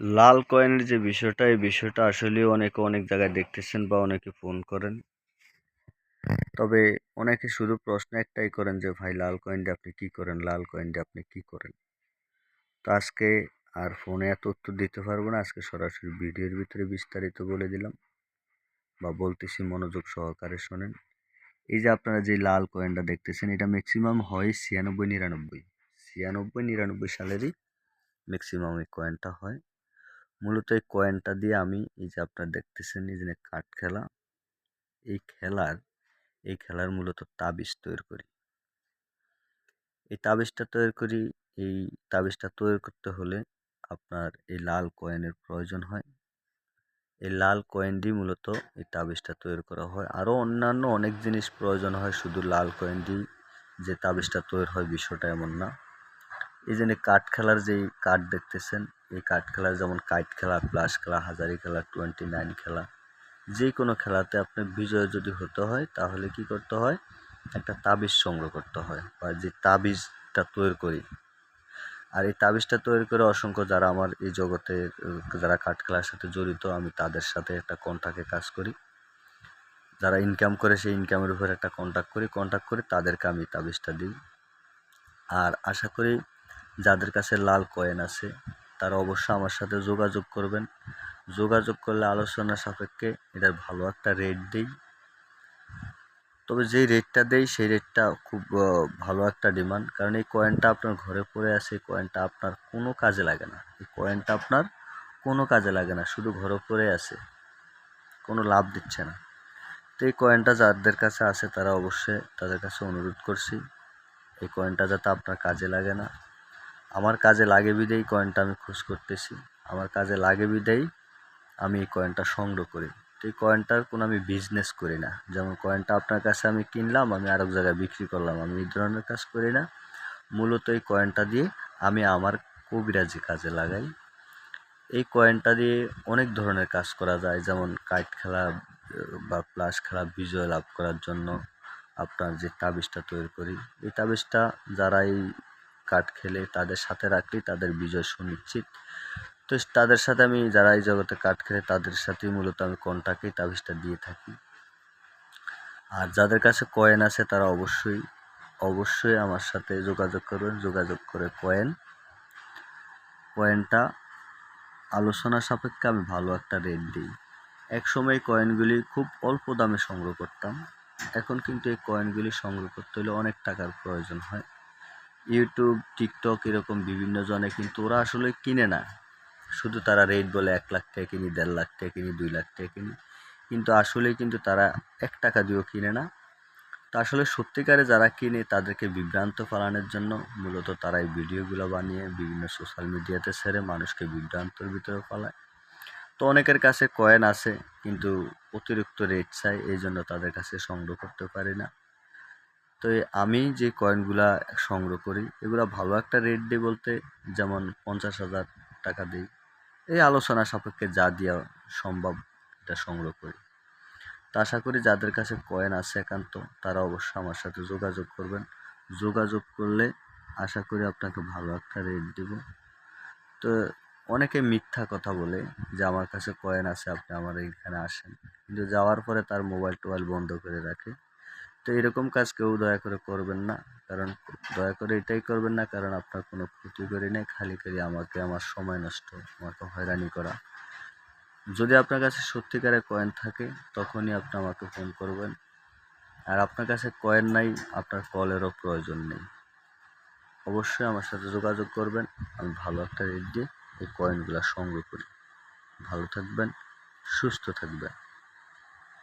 লাল কয়েনের যে বিষয়টা, এই বিষয়টা আসলে অনেকে অনেক জায়গায় দেখতেছেন বা অনেকে ফোন করেন। তবে অনেকে শুধু প্রশ্ন একটাই করেন যে, ভাই, লাল কয়েনটা আপনি কি করেন? লাল কয়েনটা আপনি কি করেন? তো আজকে আর ফোনে এত উত্তর দিতে পারব না। আজকে সরাসরি ভিডিওর ভিতরে বিস্তারিত বলে দিলাম বা বলতেছি মনোযোগ সহকারে শোনেন। এই যে আপনারা যে লাল কয়েনটা দেখতেছেন, এটা ম্যাক্সিমাম হয় ছিয়ানব্বই নিরানব্বই। ছিয়ানব্বই নিরানব্বই সালেরই ম্যাক্সিমাম এই কয়েনটা হয়। মূলত এই কয়েনটা দিয়ে আমি এই যে আপনারা দেখতেছেন, এই যে কাঠ খেলা, এই খেলার এই খেলার মূলত তাবিজ তৈরি করি। এই তাবিজটা তৈরি করি, এই তাবিজটা তৈরি করতে হলে আপনার এই লাল কয়েনের প্রয়োজন হয়। এই লাল কয়েন দিয়ে মূলত এই তাবিজটা তৈরি করা হয়। আরও অন্যান্য অনেক জিনিস প্রয়োজন হয়, শুধু লাল কয়েন দিয়ে যে তাবিজটা তৈরি হয় বিষয়টা এমন না। এই জন্য কাঠ খেলার যেই কাঠ দেখতেছেন এই কাঠ খেলা যেমন কাইট খেলা, প্লাস খেলা, হাজারি খেলা, টোয়েন্টি নাইন খেলা, যে কোনো খেলাতে আপনি বিজয় যদি হতে হয়, তাহলে কি করতে হয়? একটা তাবিজ সংগ্রহ করতে হয়, বা যে তাবিজটা তৈরি করি। আর এই তাবিজটা তৈরি করে অসংখ্য যারা আমার এই জগতে, যারা কাঠ খেলার সাথে জড়িত, আমি তাদের সাথে একটা কন্ট্যাক্টে কাজ করি। যারা ইনকাম করে, সেই ইনকামের উপর একটা কন্ট্যাক্ট করি। কন্ট্যাক্ট করে তাদেরকে আমি তাবিজটা দিই। আর আশা করি যাদের কাছে লাল কয়েন আছে তারা অবশ্যই আমার সাথে যোগাযোগ করবেন। যোগাযোগ করলে আলোচনা সাপেক্ষে এটার ভালো একটা রেট দিই। তবে যেই রেটটা দেই, সেই রেটটা খুব ভালো একটা ডিমান্ড কারণ এই কয়েনটা আপনার ঘরে পড়ে আছে, এই কয়েনটা আপনার কোনো কাজে লাগে না। এই কয়েনটা আপনার কোনো কাজে লাগে না, শুধু ঘরে পড়ে আছে, কোনো লাভ দিচ্ছে না। তো এই কয়েনটা যাদের কাছে আছে, তারা অবশ্যই তাদের কাছে অনুরোধ করছি, এই কয়েনটা যাতে আপনার কাজে লাগে না। আমার কাজে লাগে বিদেই কয়েনটা আমি খোঁজ করতেছি। আমার কাজে লাগে বিদেই আমি এই কয়েনটা সংগ্রহ করি। তো এই কয়েনটার কোনো আমি বিজনেস করি না। যেমন কয়েনটা আপনার কাছে আমি কিনলাম, আমি আরেক জায়গায় বিক্রি করলাম, আমি এই ধরনের কাজ করি না। মূলত এই কয়েনটা দিয়ে আমি আমার কবিরাজি কাজে লাগাই। এই কয়েনটা দিয়ে অনেক ধরনের কাজ করা যায়, যেমন কাইট খেলা, বা প্লাস খেলা, বিজয় লাভ করার জন্য আপনার যে তাবিজটা তৈরি করি, এই তাবিজটা যারা এই কাঠ খেলে তাদের সাথে রাখলেই তাদের বিজয় সুনিশ্চিত। তো তাদের সাথে আমি, যারা এই জগতে কাঠ খেলে, তাদের সাথেই মূলত আমি কন্টাক্টেই তাবিজটা দিয়ে থাকি। আর যাদের কাছে কয়েন আছে, তারা অবশ্যই অবশ্যই আমার সাথে যোগাযোগ করবেন। যোগাযোগ করে কয়েন কয়েনটা আলোচনা সাপেক্ষে আমি ভালো একটা রেট দিই। এক সময় কয়েনগুলি খুব অল্প দামে সংগ্রহ করতাম। এখন কিন্তু এই কয়েনগুলি সংগ্রহ করতে হলে অনেক টাকার প্রয়োজন হয়। ইউটিউব টিকটক এরকম বিভিন্ন জনে কিন্তু ওরা আসলে কিনে না। শুধু তারা রেট বলে এক লাখ টাকা কিনি, দেড় লাখ টাকা কিনি, দুই লাখ টাকা কিনি। কিন্তু আসলে কিন্তু তারা এক টাকা দিয়েও কিনে না। তো আসলে সত্যিকারে যারা কিনে তাদেরকে বিভ্রান্ত ফেলানোর জন্য মূলত তারা এই ভিডিওগুলো বানিয়ে বিভিন্ন সোশ্যাল মিডিয়াতে ছেড়ে মানুষকে বিভ্রান্তর ভিতরে ফেলায়। তো অনেকের কাছে কয়েন আছে, কিন্তু অতিরিক্ত রেট চাই এই জন্য তাদের কাছে সংগ্রহ করতে পারি না। তো আমি যে কয়েনগুলা সংগ্রহ করি, এগুলো ভালো একটা রেট দিই বলতে, যেমন পঞ্চাশ হাজার টাকা দিই। এই আলোচনা সাপেক্ষে যা দেওয়া সম্ভব এটা সংগ্রহ করি। তো আশা করি যাদের কাছে কয়েন আছে একান্ত, তারা অবশ্যই আমার সাথে যোগাযোগ করবেন। যোগাযোগ করলে আশা করি আপনাকে ভালো একটা রেট দেব। তো অনেকে মিথ্যা কথা বলে যে আমার কাছে কয়েন আছে, আপনি আমার এইখানে আসেন। কিন্তু যাওয়ার পরে তার মোবাইল টোবাইল বন্ধ করে রাখে। তো এরকম কাজ কেউ দয়া করে করবেন না। কারণ দয়া করে এটাই করবেন না, কারণ আপনার কোনো ক্ষতি করি নেই, খালি খালি আমাকে, আমার সময় নষ্ট, আমাকে হয়রানি করা। যদি আপনার কাছে সত্যিকারের কয়েন থাকে, তখনই আপনি আমাকে ফোন করবেন। আর আপনার কাছে কয়েন নাই, আপনার কলেরও প্রয়োজন নেই। অবশ্যই আমার সাথে যোগাযোগ করবেন, আমি ভালো একটা রেট দিয়ে এই কয়েনগুলো সংগ্রহ করি। ভালো থাকবেন, সুস্থ থাকবেন।